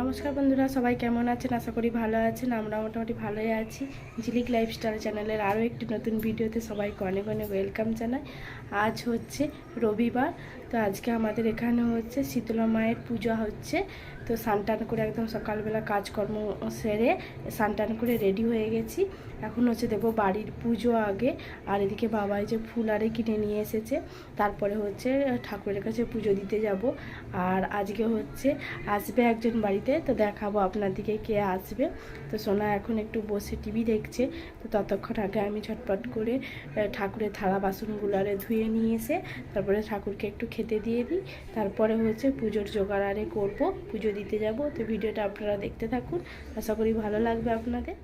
নমস্কার বন্ধুরা, সবাই কেমন আছেন? আশা করি ভালো আছেন। আমরা মোটামুটি ভালোই আছি। ঝিলিক লাইফস্টাইল চ্যানেলের আরও একটি নতুন ভিডিওতে সবাইকে অনেক অনেক ওয়েলকাম জানাই। আজ হচ্ছে রবিবার। তো আজকে আমাদের এখানে হচ্ছে শীতলা মায়ের পুজো হচ্ছে। তো সানটান করে একদম সকালবেলা কাজকর্ম সেরে সানটান করে রেডি হয়ে গেছি। এখন হচ্ছে দেবো বাড়ির পুজো আগে। আর এদিকে বাবা এই যে ফুল আরে কিনে নিয়ে এসেছে। তারপরে হচ্ছে ঠাকুরের কাছে পুজো দিতে যাব। আর আজকে হচ্ছে আসবে একজন বাড়িতে। তো দেখাবো আপনার দিকে কে আসবে। তো সোনা এখন একটু বসে টিভি দেখছে। তো ততক্ষণ আগে আমি ঝটপট করে ঠাকুরের থালা বাসনগুলো আরে ধুয়ে নিয়ে এসে, তারপরে ঠাকুরকে একটু খেতে দিয়ে দিই। তারপরে হচ্ছে পুজোর জোগাড় আরে করব, পুজো দিতে যাব। তো ভিডিওটা আপনারা দেখতে থাকুন। আশা করি ভালো লাগবে আপনাদের।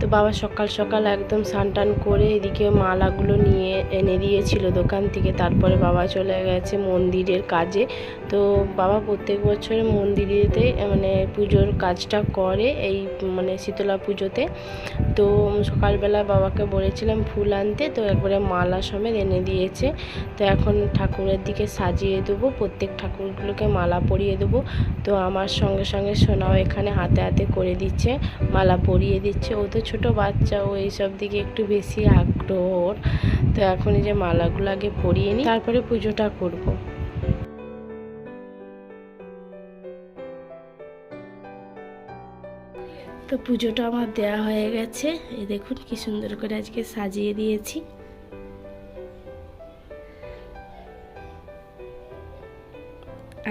তো বাবা সকাল সকাল একদম স্নান করে এদিকে মালাগুলো নিয়ে এনে দিয়েছিল দোকান থেকে। তারপরে বাবা চলে গেছে মন্দিরের কাজে। তো বাবা প্রত্যেক বছর মন্দিরেতে মানে পুজোর কাজটা করে এই মানে শীতলা পুজোতে। তো সকালবেলা বাবাকে বলেছিলাম ফুল আনতে, তো একবারে মালা সমেত এনে দিয়েছে। তো এখন ঠাকুরের দিকে সাজিয়ে দেবো, প্রত্যেক ঠাকুরগুলোকে মালা পরিয়ে দেবো। তো আমার সঙ্গে সঙ্গে সোনাও এখানে হাতে হাতে করে দিচ্ছে, মালা পরিয়ে দিচ্ছে। ও তো ছোটো বাচ্চা, ও এইসব দিকে একটু বেশি আগ্রহ তো এখন এই যে মালাগুলো আগে পরিয়ে নিই, তারপরে পুজোটা করব। তো পুজোটা আমার দেয়া হয়ে গেছে। এই দেখুন কি সুন্দর করে আজকে সাজিয়ে দিয়েছি।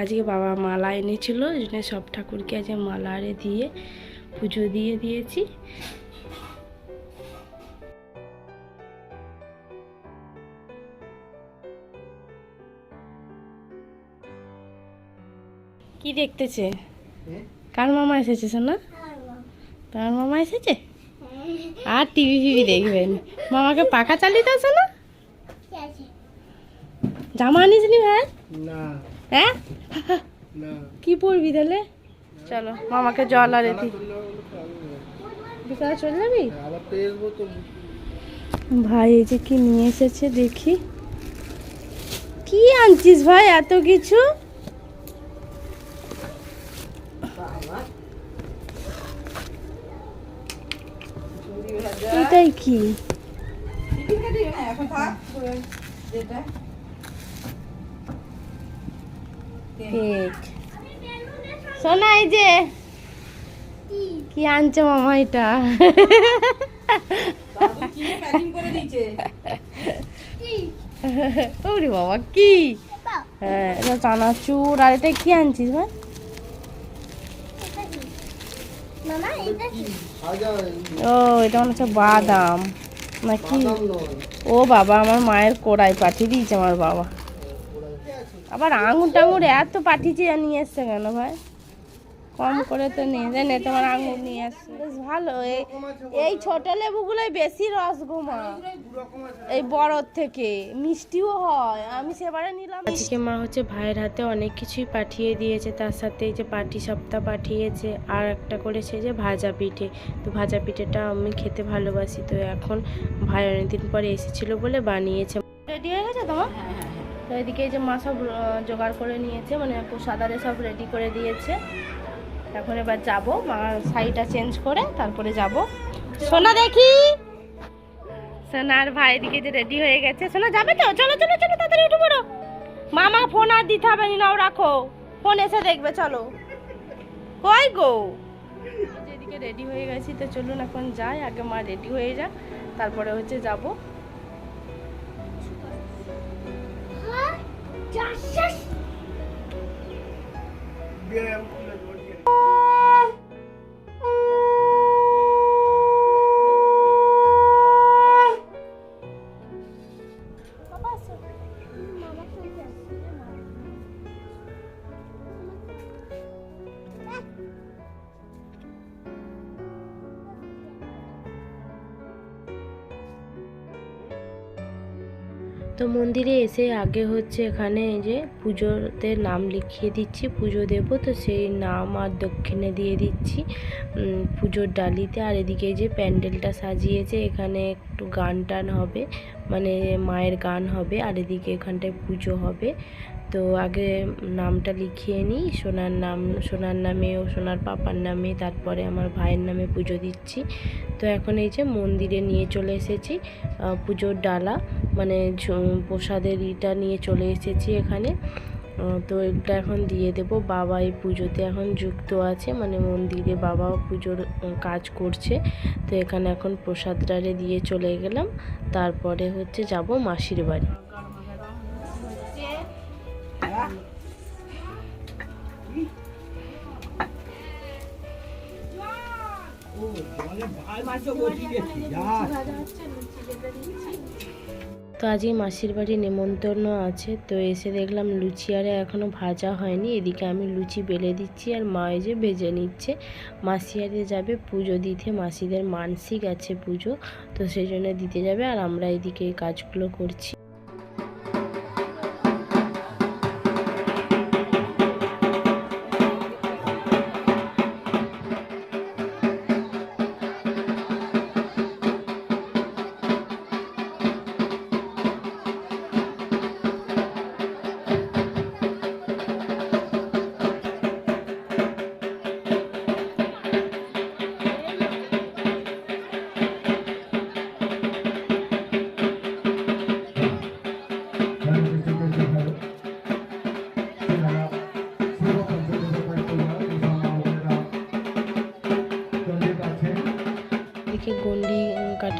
আজকে বাবা মালা এনেছিল ওই জন্য সব ঠাকুরকে আজকে মালা আরে দিয়ে পুজো দিয়ে দিয়েছি। কি দেখতেছে? কার মামা এসেছে শোনা তার মামা এসেছে? আর টিভি ফিভি দেখবেন। মামাকে পাখা চালিয়ে দাও শোনা জামা আনিস নি। ভাই হ্যাঁ? না। কি পরবি তাহলে? চলো মামাকে জল আর বিকালে চলে যাবি তো। ভাই এই যে কি নিয়ে এসেছে দেখি। কি আনছিস ভাই এত কিছু? এটাই কি? শোনা এই যে। কি আনছে মামা এটা? ওরে বাবা, কি? হ্যাঁ এটা চানাচুর, আর এটা কি আনছিস ভাই ও এটা মনে হচ্ছে বাদাম। নাকি ও বাবা আমার মায়ের কোড়ায় পাঠিয়ে দিয়েছে আমার বাবা। আবার আঙুর টাঙুর এত পাঠিয়েছে নিয়ে এসছে কেন ভাই? কম করে তো নিয়ে দেন তোমার আঙুর নিয়ে আসছে বেশ ভালো এই এই ছোট লেবুগুলোই বেশি রস গোমা এই বড়র থেকে মিষ্টিও হয়। আমি সেবারে নিলাম আজকে মা হচ্ছে ভাইয়ের হাতে অনেক কিছুই পাঠিয়ে দিয়েছে তার সাথে এই যে পাটি সপ্তাহ পাঠিয়েছে আর একটা করেছে যে ভাজা পিঠে। তো ভাজা পিঠেটা আমি খেতে ভালোবাসি তো এখন ভাই অনেকদিন পরে এসেছিল বলে বানিয়েছে। রেডি হয়ে গেছে তোমার? তো এদিকে এই যে মা সব জোগাড় করে নিয়েছে মানে প্রসাদারে সব রেডি করে দিয়েছে। এখন এবার যাব। মা শাড়িটা চেঞ্জ করে তারপরে যাব। সোনা দেখি। সোনার ভাই এদিকে যে রেডি হয়ে গেছে। সোনা যাবে তো? চলো চলো চলো তাড়াতাড়ি উঠে পড়ো। মা আমাকে ফোন আর দিতে হবে না নাও রাখো। ফোন এসে দেখবে চলো। কই গো? এদিকে রেডি হয়ে গেছি তো চলুন এখন যাই। আগে মা রেডি হয়ে যাক তারপরে হচ্ছে যাব। ব্যায়াম। তো মন্দিরে এসে আগে হচ্ছে এখানে যে পুজোতে নাম লিখিয়ে দিচ্ছি, পুজো দেব। তো সেই নাম আর দক্ষিণে দিয়ে দিচ্ছি পুজোর ডালিতে। আর এদিকে যে প্যান্ডেলটা সাজিয়েছে, এখানে একটু গান টান হবে মানে মায়ের গান হবে। আর এদিকে এখানটায় পুজো হবে। তো আগে নামটা লিখিয়ে নিই, সোনার নাম, সোনার নামে ও সোনার পাপার নামে, তারপরে আমার ভাইয়ের নামে পুজো দিচ্ছি। তো এখন এই যে মন্দিরে নিয়ে চলে এসেছি পুজোর ডালা। মানে প্রসাদের ইটা নিয়ে চলে এসেছি এখানে। তো এটা এখন দিয়ে দেব। বাবা এই পুজোতে এখন যুক্ত আছে মানে মন্দিরে বাবাও পুজোর কাজ করছে। তো এখানে এখন প্রসাদটারে দিয়ে চলে গেলাম। তারপরে হচ্ছে যাব মাসির বাড়ি। ও আজই মাসির বাড়ি নেমন্তন্ন আছে। তো এসে দেখলাম লুচি আরে এখনও ভাজা হয়নি। এদিকে আমি লুচি বেলে দিচ্ছি আর মা যে ভেজে নিচ্ছে। মাসি আরে যাবে পুজো দিতে। মাসিদের মানসিক আছে পুজো, তো সেই জন্য দিতে যাবে আর আমরা এদিকে এই কাজগুলো করছি।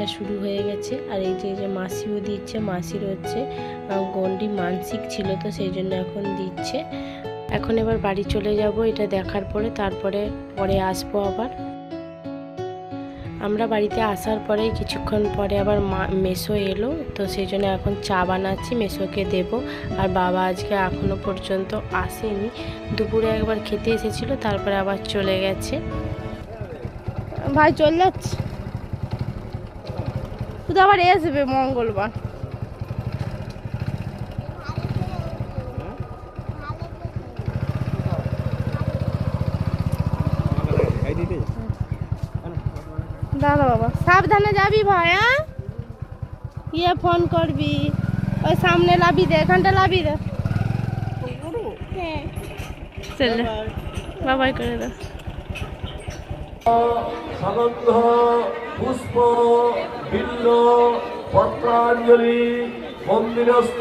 কাটা শুরু হয়ে গেছে। আর এই যে যে মাসিও দিচ্ছে, মাসির হচ্ছে গন্ডি মানসিক ছিল তো সেই জন্য এখন দিচ্ছে। এখন এবার বাড়ি চলে যাব, এটা দেখার পরে, তারপরে, পরে আসব আবার। আমরা বাড়িতে আসার পরে কিছুক্ষণ পরে আবার মা, মেসো এলো, তো সেই জন্য এখন চা বানাচ্ছি, মেসোকে দেব। আর বাবা আজকে এখনও পর্যন্ত আসেনি। দুপুরে একবার খেতে এসেছিল, তারপরে আবার চলে গেছে। ভাই চলে যাচ্ছে? শুধু আবার আসবে মঙ্গলবার। দাদা বাবা সাবধানে যাবি ভাই হ্যাঁ ইয়ে ফোন করবি ওই সামনে লাবি দে এখানটা লাবি দে। চলে। বাবাই করে দাও পুষ্প বিল্ল পত্রাঞ্জলি মন্দিরস্থ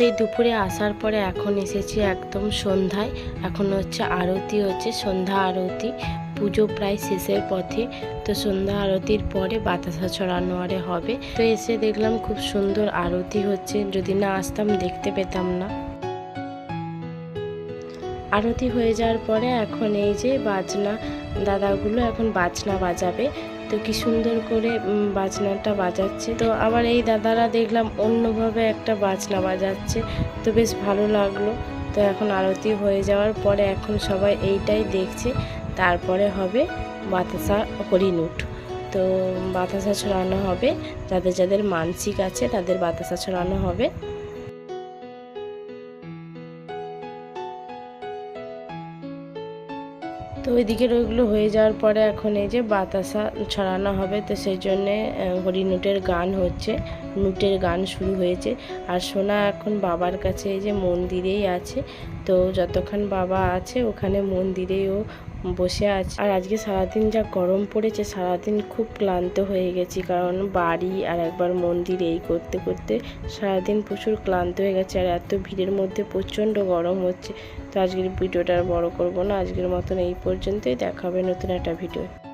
সেই দুপুরে আসার পরে এখন এসেছি একদম সন্ধ্যায়। এখন হচ্ছে আরতি হচ্ছে, সন্ধ্যা আরতি। পুজো প্রায় শেষের পথে। তো সন্ধ্যা আরতির পরে বাতাসা ছড়ানো আরে হবে। তো এসে দেখলাম খুব সুন্দর আরতি হচ্ছে। যদি না আসতাম দেখতে পেতাম না। আরতি হয়ে যাওয়ার পরে এখন এই যে বাজনা, দাদাগুলো এখন বাজনা বাজাবে। তো কি সুন্দর করে বাজনাটা বাজাচ্ছে। তো আবার এই দাদারা দেখলাম অন্যভাবে একটা বাজনা বাজাচ্ছে, তো বেশ ভালো লাগল। তো এখন আরতি হয়ে যাওয়ার পরে এখন সবাই এইটাই দেখছে। তারপরে হবে বাতাসা হরিণুট তো বাতাসা ছড়ানো হবে, যাদের যাদের মানসিক আছে তাদের বাতাসা ছড়ানো হবে। তো ওইদিকে ওইগুলো হয়ে যাওয়ার পরে এখন এই যে বাতাসা ছড়ানো হবে, তো সেই জন্যে হরি হরিনুটের গান হচ্ছে, নুটের গান শুরু হয়েছে। আর সোনা এখন বাবার কাছে এই যে মন্দিরেই আছে, তো যতক্ষণ বাবা আছে ওখানে মন্দিরেই ও বসে আছে। আর আজকে সারাদিন যা গরম পড়েছে, সারাদিন খুব ক্লান্ত হয়ে গেছি। কারণ বাড়ি আর একবার মন্দির এই করতে করতে সারাদিন প্রচুর ক্লান্ত হয়ে গেছে আর এত ভিড়ের মধ্যে প্রচণ্ড গরম হচ্ছে। তো আজকের ভিডিওটা আর বড় করব না। আজকের মতন এই পর্যন্তই। দেখাবে নতুন একটা ভিডিও